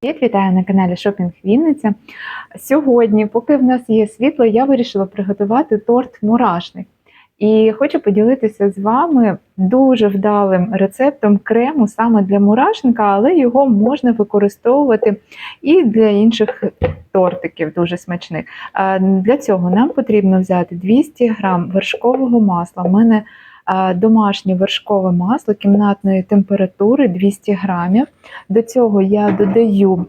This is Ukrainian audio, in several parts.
Привіт, вітаю на каналі Шопінг Вінниця. Сьогодні, поки в нас є світло, я вирішила приготувати торт мурашник. І хочу поділитися з вами дуже вдалим рецептом крему саме для мурашника, але його можна використовувати і для інших тортиків, дуже смачних. Для цього нам потрібно взяти 200 грам вершкового масла. У мене домашнє вершкове масло кімнатної температури 200 грамів. До цього я додаю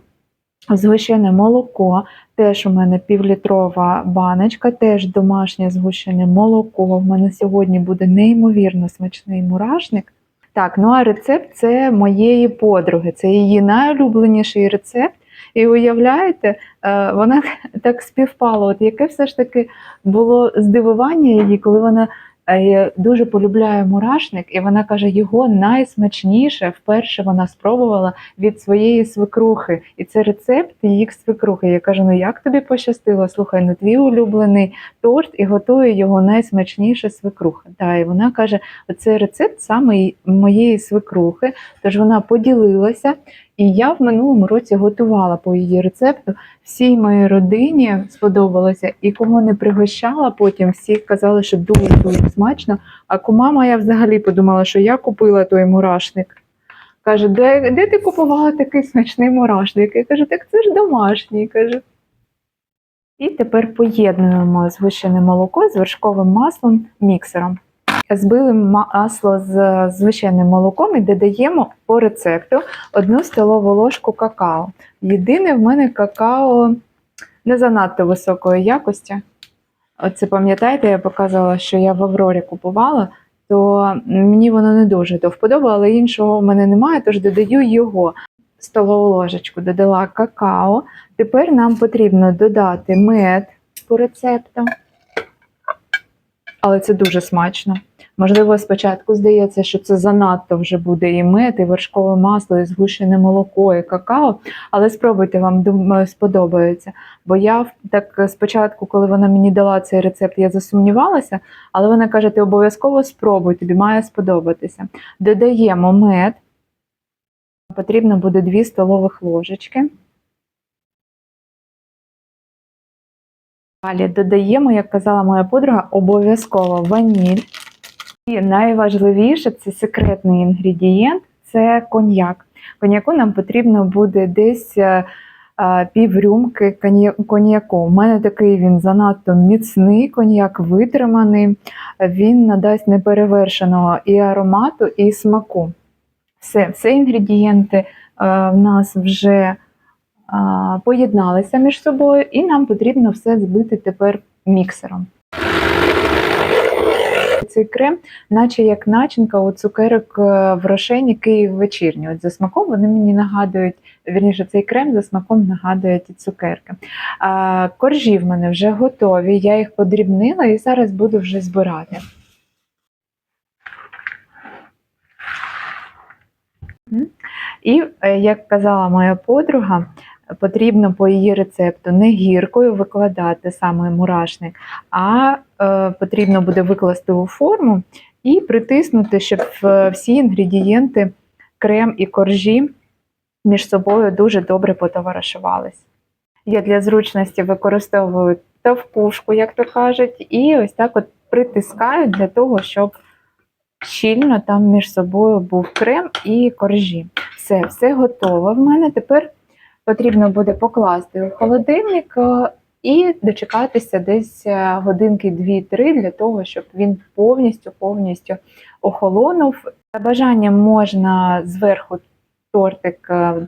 згущене молоко, теж у мене півлітрова баночка, теж домашнє згущене молоко. В мене сьогодні буде неймовірно смачний мурашник. Так, ну а рецепт це моєї подруги, це її найулюбленіший рецепт. І уявляєте, е, вона так співпала. От яке все ж таки було здивування її, коли вона е, дуже полюбляє мурашник, і вона каже, його найсмачніше вперше вона спробувала від своєї свекрухи. І це рецепт їх свекрухи. Я кажу: ну як тобі пощастило? Слухай, ну твій улюблений торт і готує його найсмачніше свекруха. Та, і вона каже: оце рецепт саме моєї свекрухи. Тож вона поділилася. І я в минулому році готувала по її рецепту. Всій моїй родині сподобалося, і кого не пригощала, потім всі казали, що дуже дуже смачно. А кума моя взагалі подумала, що я купила той мурашник. Каже, де, де ти купувала такий смачний мурашник? Я кажу, так це ж домашній. Каже. І тепер поєднуємо згущене молоко з вершковим маслом міксером. Збили масло з звичайним молоком і додаємо по рецепту одну столову ложку какао. Єдине в мене какао не занадто високої якості. Оце пам'ятаєте, я показувала, що я в Аврорі купувала, то мені воно не дуже до вподоби, але іншого в мене немає, тож додаю його. Столову ложечку додала какао. Тепер нам потрібно додати мед по рецепту. Але це дуже смачно. Можливо, спочатку здається, що це занадто вже буде і мед, і вершкове масло, і згущене молоко, і какао. Але спробуйте, вам думаю, сподобається. Бо я так спочатку, коли вона мені дала цей рецепт, я засумнівалася, але вона каже: ти обов'язково спробуй, тобі має сподобатися. Додаємо мед. Потрібно буде 2 столових ложечки. Далі додаємо, як казала моя подруга, обов'язково ваніль. І найважливіше це секретний інгредієнт це коньяк. Коньяку нам потрібно буде десь е, пів рюмки коньяку. У мене такий він занадто міцний коньяк витриманий, він надасть неперевершеного і аромату, і смаку. Все, все інгредієнти е, в нас вже поєдналися між собою, і нам потрібно все збити тепер міксером. Цей крем, наче як начинка у цукерок е, в рошені Київ вечірні. От за смаком вони мені нагадують, вірніше, цей крем за смаком нагадує ті цукерки. А, Коржі в мене вже готові, я їх подрібнила і зараз буду вже збирати. І, е, як казала моя подруга, потрібно по її рецепту не гіркою викладати саме мурашник, а е, потрібно буде викласти у форму і притиснути, щоб всі інгредієнти, крем і коржі між собою дуже добре потоваришувались. Я для зручності використовую товкушку, як то кажуть, і ось так от притискаю для того, щоб щільно там між собою був крем і коржі. Все, все готово в мене. Тепер потрібно буде покласти у холодильник е, і дочекатися десь е, годинки 2-3 для того, щоб він повністю повністю охолонув. За бажанням можна зверху тортик е,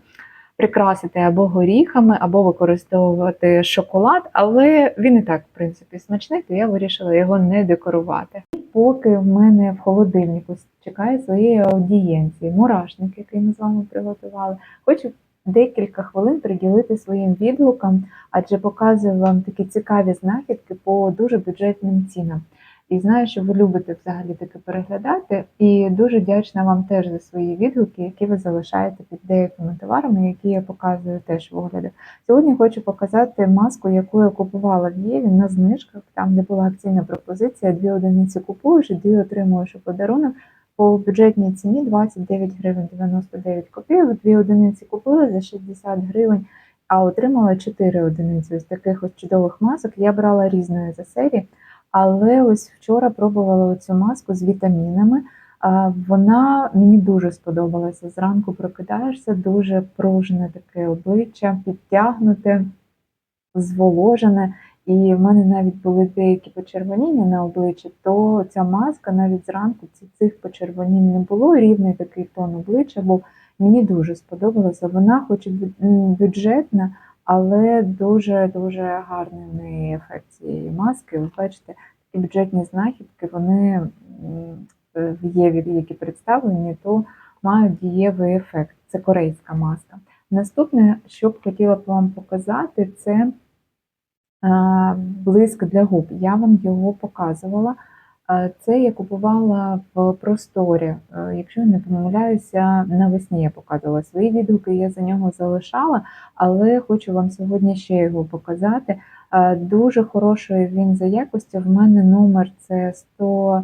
прикрасити або горіхами, або використовувати шоколад, але він і так, в принципі, смачний, то я вирішила його не декорувати. Поки в мене в холодильнику чекає своєї аудієнції, мурашник, який ми з вами приготували, хочу декілька хвилин приділити своїм відгукам, адже показую вам такі цікаві знахідки по дуже бюджетним цінам. І знаю, що ви любите взагалі таке переглядати, і дуже вдячна вам теж за свої відгуки, які ви залишаєте під деякими товарами, які я показую теж в огляді. Сьогодні хочу показати маску, яку я купувала в Єві на знижках, там де була акційна пропозиція: дві одиниці купуєш і дві отримуєш у подарунок по бюджетній ціні 29 гривень 99 копійок. Дві одиниці купили за 60 гривень, а отримала 4 одиниці ось таких ось чудових масок. Я брала різної за серії, але ось вчора пробувала цю маску з вітамінами. Вона мені дуже сподобалася. Зранку прокидаєшся, дуже пружне таке обличчя, підтягнуте, зволожене. І в мене навіть були деякі почервоніння на обличчі, то ця маска навіть зранку цих почервонінь не було. Рівний такий тон обличчя був. Мені дуже сподобалося. Вона, хоч і бюджетна, але дуже дуже гарний ефект цієї маски. Ви бачите, такі бюджетні знахідки, вони е, в Єві, які представлені, то мають дієвий ефект. Це корейська маска. Наступне, що б хотіла б вам показати, це е, блиск для губ. Я вам його показувала. Е, Це я купувала в просторі. Е, Якщо не помиляюся, навесні я показувала свої відгуки, я за нього залишала, але хочу вам сьогодні ще його показати. Е, Дуже хороший він за якостю. В мене номер це 100,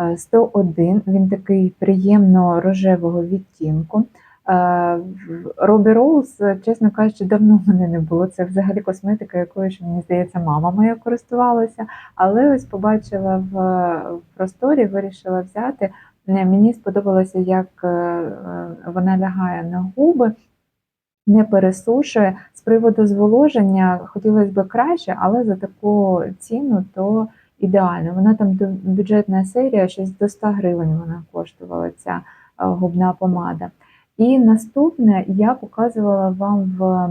е, 101. Він такий приємно рожевого відтінку. Е, Робі Роуз, чесно кажучи, давно в мене не було. Це взагалі косметика, якою ж мені здається, мама моя користувалася. Але ось побачила в, в просторі, вирішила взяти. Е, Мені сподобалося, як е, вона лягає на губи, не пересушує. З приводу зволоження хотілося б краще, але за таку ціну то ідеально. Вона там бюджетна серія, щось до 100 гривень вона коштувала ця губна помада. І наступне я показувала вам в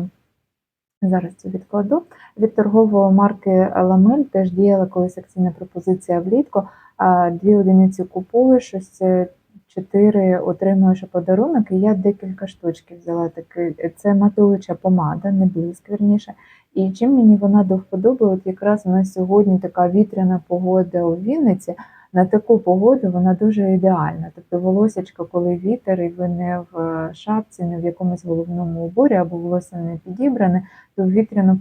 зараз це відкладу від торгової марки Ламель теж діяла колись акційна пропозиція влітку. Дві одиниці купуєш, ось чотири отримуєш подарунок. І я декілька штучків взяла такий. Це матуюча помада, не блиск, вірніше. І чим мені вона до вподоби, от якраз у нас сьогодні така вітряна погода у Вінниці. На таку погоду вона дуже ідеальна. Тобто волосечко, коли вітер, і ви не в е, шапці, не в якомусь головному уборі, або волосся не підібране, то в вітряну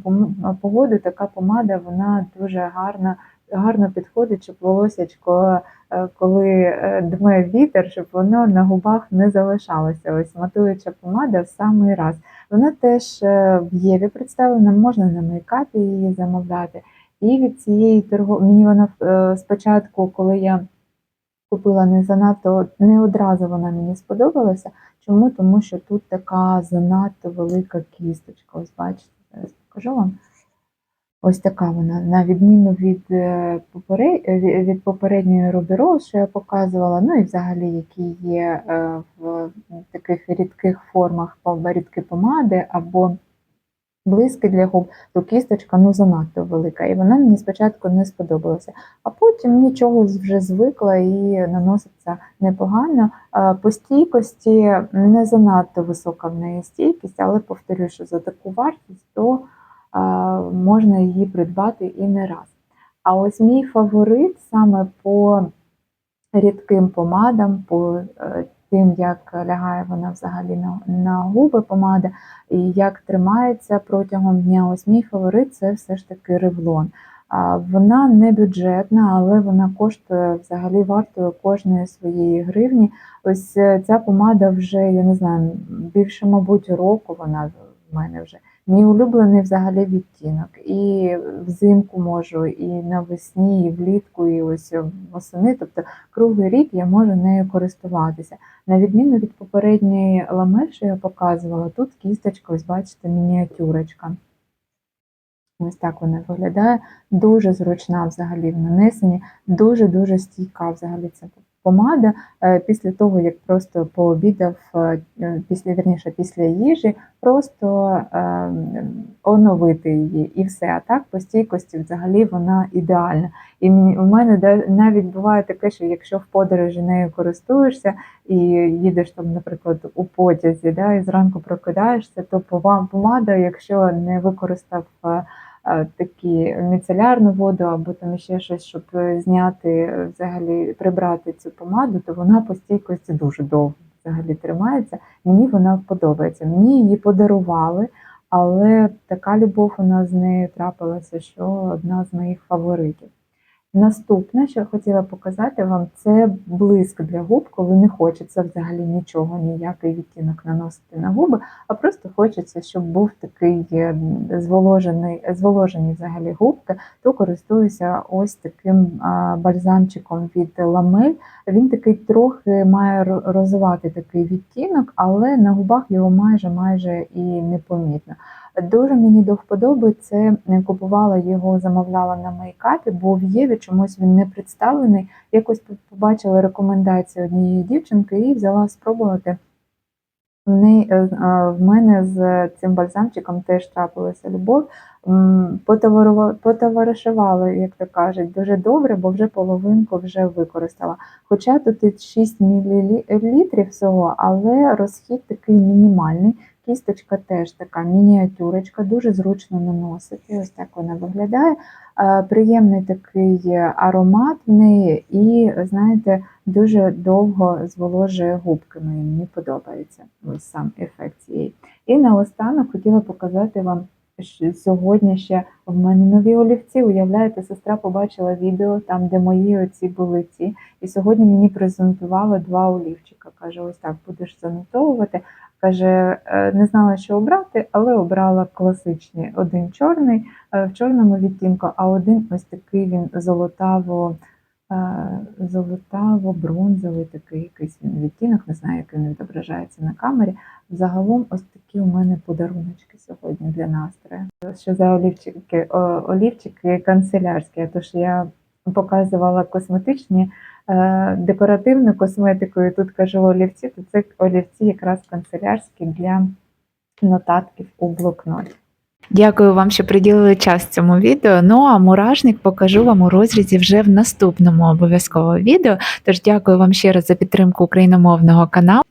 погоду така помада вона дуже гарна, гарно підходить, щоб волосячко, е, коли е, дме вітер, щоб воно на губах не залишалося. Ось матуюча помада в самий раз. Вона теж в Єві представлена, можна на мейкапі її замовляти. І від цієї торго мені вона е, спочатку, коли я купила не занадто, не одразу вона мені сподобалася. Чому? Тому що тут така занадто велика кісточка. Ось бачите, зараз покажу вам. Ось така вона, на відміну від, е, е, ві- від попередньої Ruby що я показувала, ну і взагалі, які є в таких рідких формах рідкі помади або блиски для губ, то кісточка ну занадто велика. І вона мені спочатку не сподобалася. А потім нічого вже звикла і наноситься непогано. По стійкості не занадто висока в неї стійкість, але повторюю, що за таку вартість то можна її придбати і не раз. А ось мій фаворит саме по рідким помадам, по е, тим, як лягає вона взагалі на, на губи помада, і як тримається протягом дня. Ось мій фаворит це все ж таки ревлон. Вона не бюджетна, але вона коштує взагалі вартою кожної своєї гривні. Ось е, ця помада вже, я не знаю, більше, мабуть, року вона в мене вже. Мій улюблений взагалі відтінок. І взимку можу, і навесні, і влітку, і ось восени. Тобто круглий рік я можу нею користуватися. На відміну від попередньої ламель, що я показувала, тут кісточка, ось бачите, мініатюрочка. Ось так вона виглядає. Дуже зручна взагалі в нанесенні, дуже-дуже стійка взагалі ця помада. Е, Після того, як просто пообідав, е, після вірніше, після їжі, просто е, оновити її і все. А так по стійкості взагалі вона ідеальна. І у мене навіть буває таке, що якщо в подорожі нею користуєшся і їдеш там, наприклад, у потязі, да, і зранку прокидаєшся, то помада, якщо не використав е, е, такі міцелярну воду або там ще щось, щоб е, зняти е, взагалі прибрати цю помаду, то вона по стійкості дуже довго взагалі тримається. Мені вона подобається. Мені її подарували, але така любов у нас з нею трапилася, що одна з моїх фаворитів. Наступне, що я хотіла показати вам, це блиск для губ, коли не хочеться взагалі нічого, ніякий відтінок наносити на губи, а просто хочеться, щоб був такий е, зволожений, зволожені взагалі губки, то користуюся ось таким бальзамчиком від ламель. Він такий трохи має ро- розувати такий відтінок, але на губах його майже майже і непомітно. Дуже мені до вподоби це е, купувала його, замовляла на мейкапі, бо в Єві чомусь він не представлений. Якось побачила рекомендації однієї дівчинки і взяла спробувати. В, е, е, в мене з цим бальзамчиком теж трапилася любов. Потоваришувала, як то кажуть, дуже добре, бо вже половинку вже використала. Хоча тут 6 мл всього, але розхід такий мінімальний. Кісточка теж така мініатюрочка, дуже зручно наносити. Ось так вона виглядає. Е, Приємний такий аромат в неї, і знаєте, дуже довго зволожує губки. Мені подобається ось сам ефект цієї. І наостанок хотіла показати вам. що Сьогодні ще в мене нові олівці. Уявляєте, сестра побачила відео там, де мої оці були ці. І сьогодні мені презентувала два олівчика. Каже, ось так будеш занотовувати. Каже, «Е, не знала, що обрати, але обрала класичні. Один чорний е, в чорному відтінку, а один ось такий він золотаво, е, золотаво-бронзовий такий якийсь він відтінок, не знаю, як він відображається на камері. Загалом ось такі у мене подаруночки сьогодні для настрою. Що за олівчики? Олівчики канцелярські, тож я показувала косметичні декоративну косметику, і тут кажу олівці, то це олівці якраз канцелярські для нотатків у блокноті. Дякую вам, що приділили час цьому відео. Ну а муражник покажу вам у розрізі вже в наступному обов'язково відео. Тож дякую вам ще раз за підтримку україномовного каналу.